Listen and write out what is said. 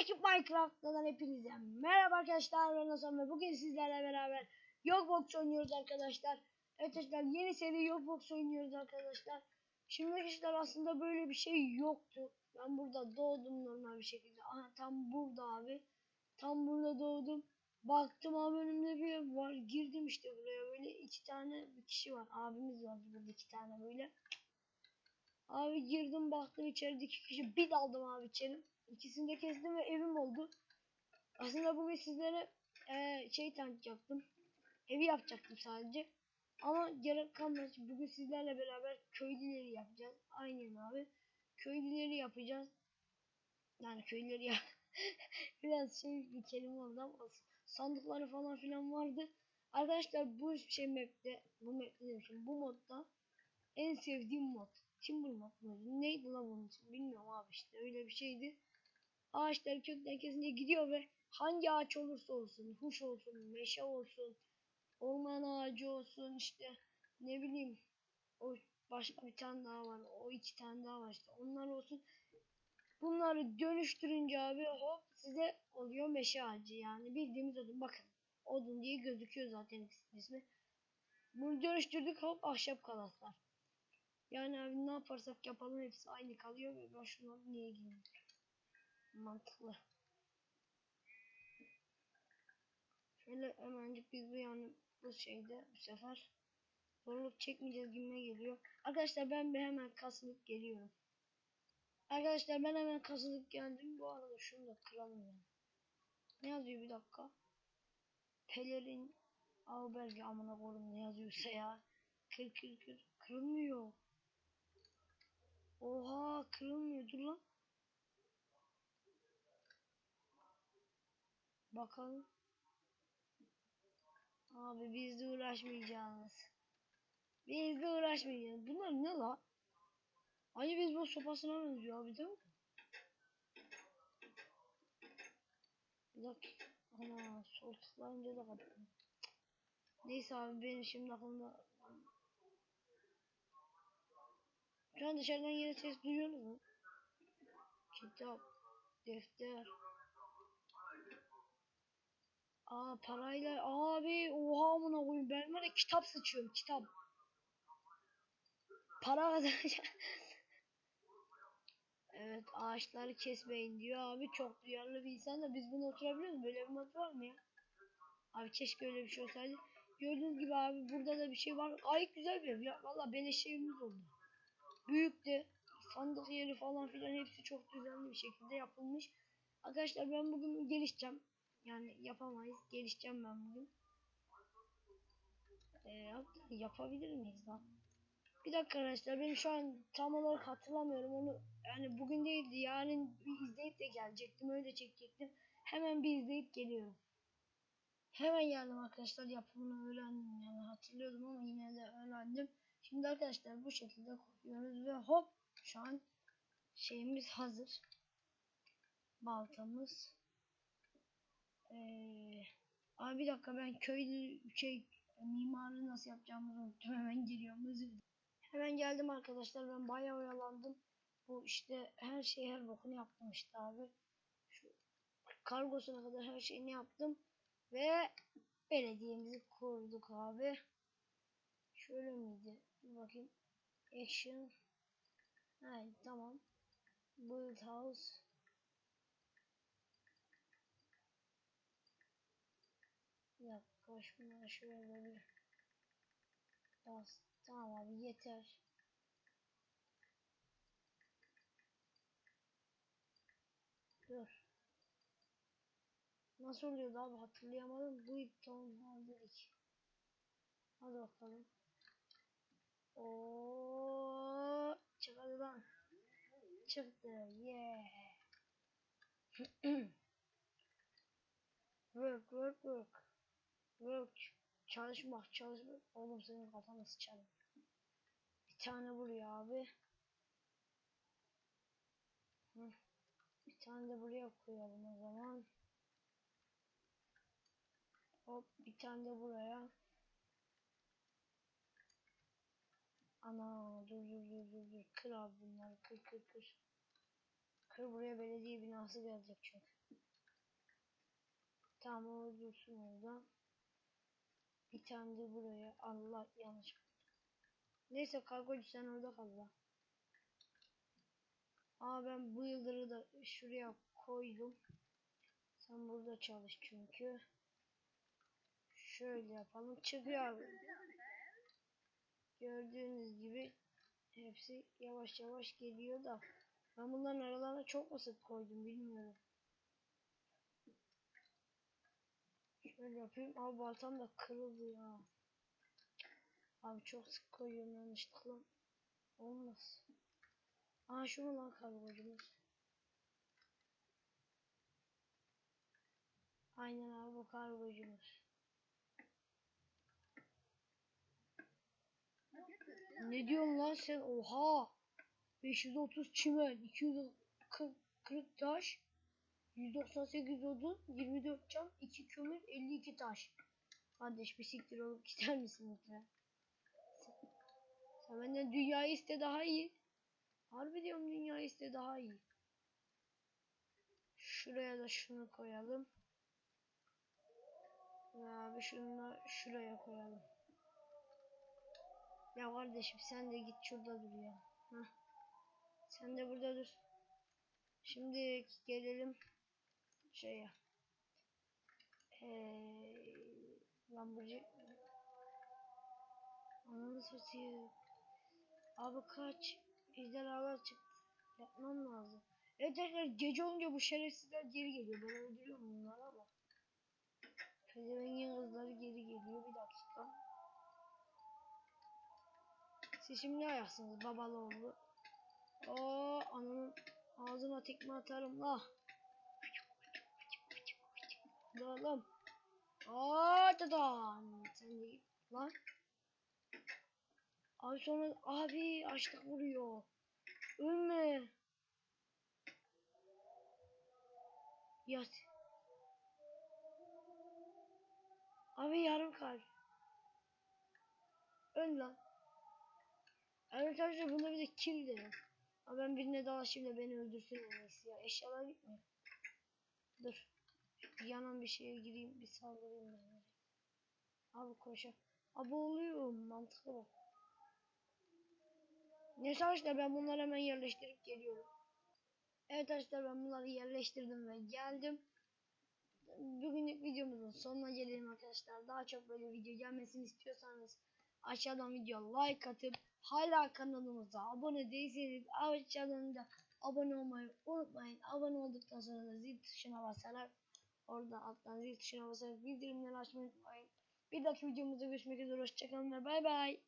Ekip Minecraft'tan hepinize merhaba arkadaşlar ben Hasan ve bugün sizlerle beraber Yogbox oynuyoruz arkadaşlar. Evet arkadaşlar yeni seri Yogbox oynuyoruz arkadaşlar. Şimdi arkadaşlar aslında böyle bir şey yoktu. Ben burada doğdum normal bir şekilde. Aha tam burada abi. Tam burada doğdum. Baktım abi önümde bir var. Girdim işte buraya böyle iki tane bir kişi var. Abimiz var burada iki tane böyle. Abi girdim baktım içerideki kişi bir daldım abi içeri. İkisini de kestim ve evim oldu. Aslında bugün sizlere eee şey tanıtacaktım. Evi yapacaktım sadece. Ama gerek kalmaz. Bugün sizlerle beraber köylüleri yapacağız. Aynen abi. Köylüleri yapacağız. Yani köylüleri yap. Biraz şey bir kelime oldu ama sandıkları falan filan vardı. Arkadaşlar bu şey map'te bu map'te demişim. Bu modda en sevdiğim mod. Timber mod muydu? Neydi lan bunun için? Bilmiyorum abi işte öyle bir şeydi. Ağaçlar kökten kesince gidiyor ve hangi ağaç olursa olsun, huş olsun, meşe olsun, orman ağacı olsun işte ne bileyim o başka bir tane daha var. O iki tane daha var işte. Onlar olsun. Bunları dönüştürünce abi hop size oluyor meşe ağacı yani bildiğimiz odun. Bakın odun diye gözüküyor zaten ismi. Bunu dönüştürdük hop ahşap kalaslar. Yani abi ne yaparsak yapalım hepsi aynı kalıyor ve ben şuna niye gireyim? Mantıklı. Şöyle hemencik biz bu yani bu şeyde bu sefer zorluk çekmeyeceğiz gibime geliyor. Arkadaşlar ben bir hemen kasılıp geliyorum. Arkadaşlar ben hemen kasılıp geldim. Bu arada şunu da yani. Ne yazıyor bir dakika? Pelerin Alberg amına koyayım ne yazıyorsa ya. Kır kır kır. Kırılmıyor. Oha kırılmıyor dur lan. Bakalım. Abi biz de uğraşmayacağız. Biz de uğraşmayacağız. Bunlar ne la? Aynı beyzbol sopasına benziyor abi değil mi? Bir dakika. Ana sol tıklayınca da kapattım. Neyse abi benim şimdi aklımda Şu an dışarıdan yine ses duyuyorsunuz mu? Kitap, defter. Aa parayla abi oha amına koyayım ben var kitap sıçıyorum kitap. Para evet ağaçları kesmeyin diyor abi çok duyarlı bir insan da biz bunu oturabiliyoruz böyle bir mod var mı ya? Abi keşke öyle bir şey olsaydı. Gördüğünüz gibi abi burada da bir şey var. Gayet güzel bir ev ya. Valla beleş evimiz oldu. Büyük de sandık yeri falan filan hepsi çok düzenli bir şekilde yapılmış. Arkadaşlar ben bugün gelişeceğim. Yani yapamayız. Gelişeceğim ben bugün. Ee, yapabilir miyiz lan? Bir dakika arkadaşlar ben şu an tam olarak hatırlamıyorum onu yani bugün değildi yarın bir izleyip de gelecektim öyle çekecektim hemen bir izleyip geliyorum hemen geldim arkadaşlar yapımını öğrendim yani hatırlıyordum ama yine de öğrendim şimdi arkadaşlar bu şekilde koyuyoruz ve hop şu an şeyimiz hazır baltamız ee, abi bir dakika ben köylü şey mimarı nasıl yapacağımızı unuttum hemen giriyorum özür dilerim Hemen geldim arkadaşlar. Ben bayağı oyalandım. Bu işte her şeyi her bokunu yaptım işte abi. Şu kargosuna kadar her şeyini yaptım. Ve belediyemizi kurduk abi. Şöyle miydi? Bir bakayım. Action. Evet tamam. Build house. Dakika şunları şöyle bir bas. Tamam abi yeter. Dur. Nasıl oluyordu abi hatırlayamadım. Bu ipton al dedik. Hadi bakalım. Oo çıktı lan. Çıktı. Yeah. work work work. Work. Çalışmak çalışmak. Oğlum senin kafana sıçarım. Bir tane buraya abi. Bir tane de buraya koyalım o zaman. Hop bir tane de buraya. Ana dur dur dur dur dur. Kır abi bunları kır kır kır. Kır buraya belediye binası gelecek çünkü. Tamam o dursun orada. Tane buraya. Allah yanlış. Neyse kargocu sen orada kal lan. Aa ben bu yıldırı da şuraya koydum. Sen burada çalış çünkü. Şöyle yapalım. Çıkıyor abi. Gördüğünüz gibi hepsi yavaş yavaş geliyor da ben bunların aralarına çok mu sık koydum bilmiyorum. Şöyle yapayım. Abi baltam da kırıldı ya. Abi çok sık koyuyorum yanlışlıkla. Olmaz. Aa şu mu lan kargocumuz? Aynen abi bu kargocumuz. Ne diyorsun lan sen? Oha! 530 çimen, 240 40 taş, 198 odun, 24 cam, 2 kömür, 52 taş. Kardeş bir siktir olup gider misin lütfen? Sen, benden dünyayı iste daha iyi. Harbi diyorum dünyayı iste daha iyi. Şuraya da şunu koyalım. Abi şunu da şuraya koyalım. Ya kardeşim sen de git şurada dur ya. Heh. Sen de burada dur. Şimdi gelelim şeye. Ee, Lamborghini. Ananı satayım. Abi kaç. Ejderhalar çıktı. Yapmam lazım. Evet arkadaşlar gece olunca bu şerefsizler geri geliyor. Ben öldürüyorum bunları ama. Pezevengin kızları geri geliyor. Bir dakika. Siz şimdi ne ayaksınız babalı oğlu? Oo ananın ağzına tekme atarım la. Oğlum. Aa dadan. Sen de lan. Abi sonra abi açlık vuruyor. Ölme. Yat. Abi yarım kalp. Öl lan. Evet arkadaşlar bunda bir de kill dedim. Ama ben birine dalaşayım da beni öldürsün en iyisi ya. Eşyalar gitmiyor. Dur. Yanan bir şeye gireyim bir saldırayım ben. Abi koşa. Abi oluyor mantıklı bak. Neyse arkadaşlar ben bunları hemen yerleştirip geliyorum. Evet arkadaşlar ben bunları yerleştirdim ve geldim. Bugünlük videomuzun sonuna gelelim arkadaşlar. Daha çok böyle video gelmesini istiyorsanız aşağıdan video like atıp hala kanalımıza abone değilseniz aşağıdan da abone olmayı unutmayın. Abone olduktan sonra da zil tuşuna basarak orada alttan zil tuşuna basarak bildirimleri açmayı unutmayın. Bir dahaki videomuzda görüşmek üzere. Hoşçakalın ve bay bay.